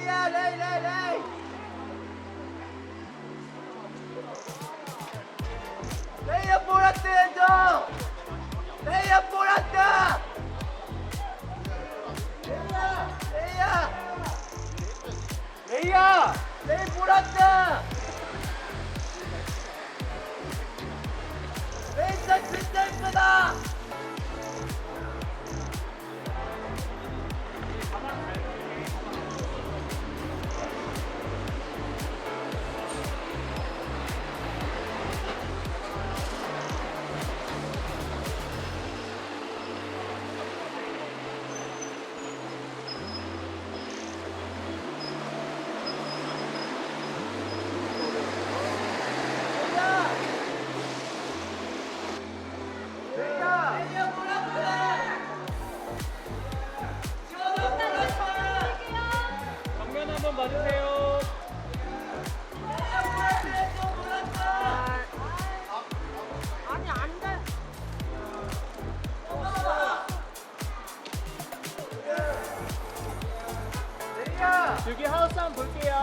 레이야 레이 레이 레이 보라트 해줘 레 여기 하우스 한번 볼게요.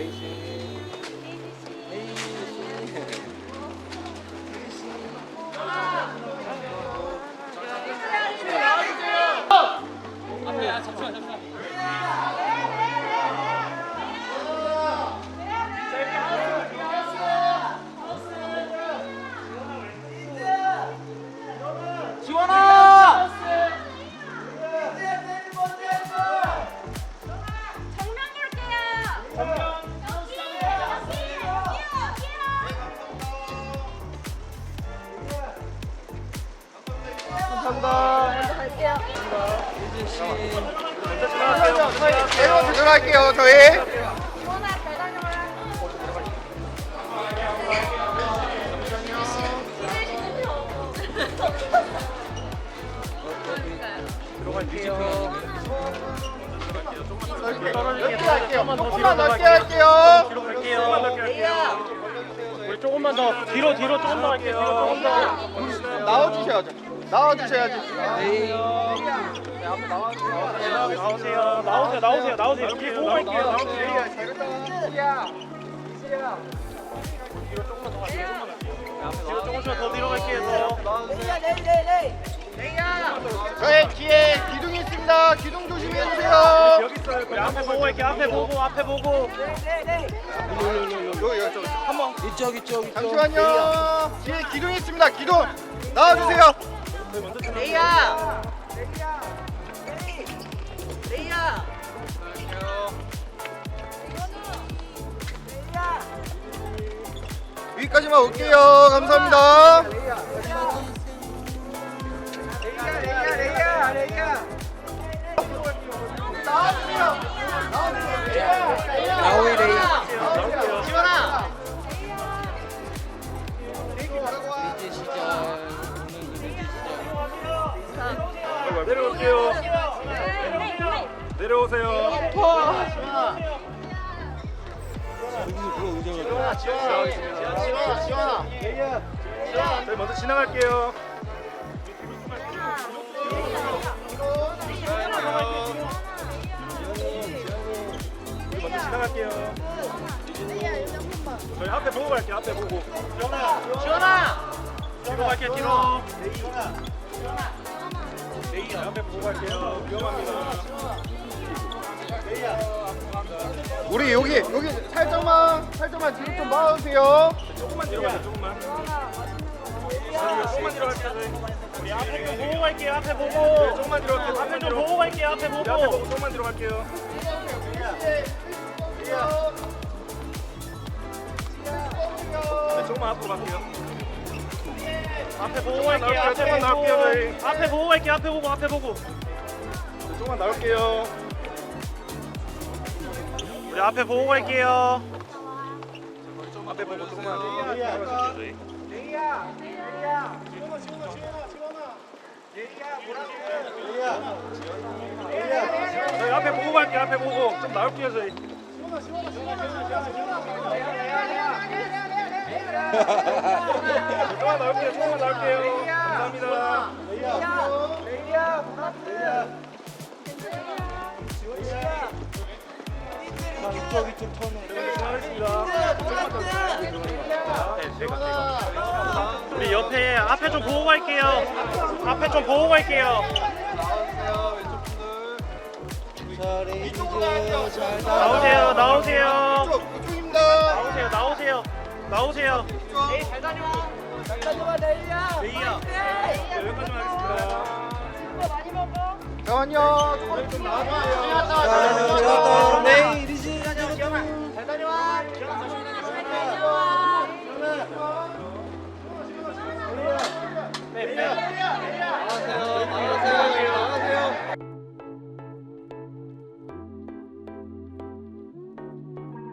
앞 조절할게요 저희. 넓게 할게요 조금만 넓게 할게요 뒤로 갈게요. 우리 조금만 더 뒤로 뒤로 조금 더. 조금 더. 나와주셔야죠 나와주셔야지 나오세요. 나오세요. 나오세요. 나오세요. 뒤에 보고 갈게요. 뒤로 조금씩 더 뒤로 갈게요. 저희 뒤에 기둥이 있습니다 기둥 조심해 주세요 여기 있어요. 앞에 보고 갈게요. 앞에 보고 앞에 보고. 여기 여기 한번 이쪽 이쪽 이쪽 잠시만요 뒤에 기둥이 있습니다 기둥 나와 주세요 레이야! 레이야! 위까지만 올게요. 감사합니다. 나오이 레이 지원아! 이제 시작 내려올게요. 내려오세요. 지원아 지원아 지원아 저희 먼저 지나갈게요. 우리 먼저 지나갈게요. 저희 앞에 보고 갈게요. 앞에 보고. 지원아 뒤로 갈게 뒤로 네, 앞에 보고 갈게요. 위험합니다. 우리 여기 여기 살짝만 살짝만 뒤로 좀 봐주세요 조금만 뒤로 가요. 조금만. 조금만 뒤로 갈게요. 우리 앞에 좀 보고 갈게요 앞에 네, 보고 조금만 뒤로 갈게요. 앞에 좀. 보고 갈게요 앞에 네, 앞에 보고 보고 조금만 뒤로 갈게요. 네, 조금만 앞으로 갈게요. 앞에 보고 갈게요 앞에 조금만 나올게요, 보고. 앞에 보고 갈게요 앞에 보고 앞에 보고 네, 조금만 나올게요. 우리 앞에 보고 갈게요. 앞에 보고 조금만 저희. 저희 앞에 보고 갈게요. 앞에 보고. 좀 나올게요, 저희. 조금만 나올게요. 조금만 나올게요. 감사합니다. 이쪽 이쪽 턴 네, 수고하셨습니 다. 네, 제가 제가. 우리 옆에 앞에 좀 보고 갈게요 앞에 좀 보고 갈게요 자 레이즈 잘 나오세요 나오세요 이쪽 이쪽입니다 나오세요 나오세요 나오세요 레이야. 네, 여기까지만 하겠습니다. 잠깐만요 조금 좀 나와주세요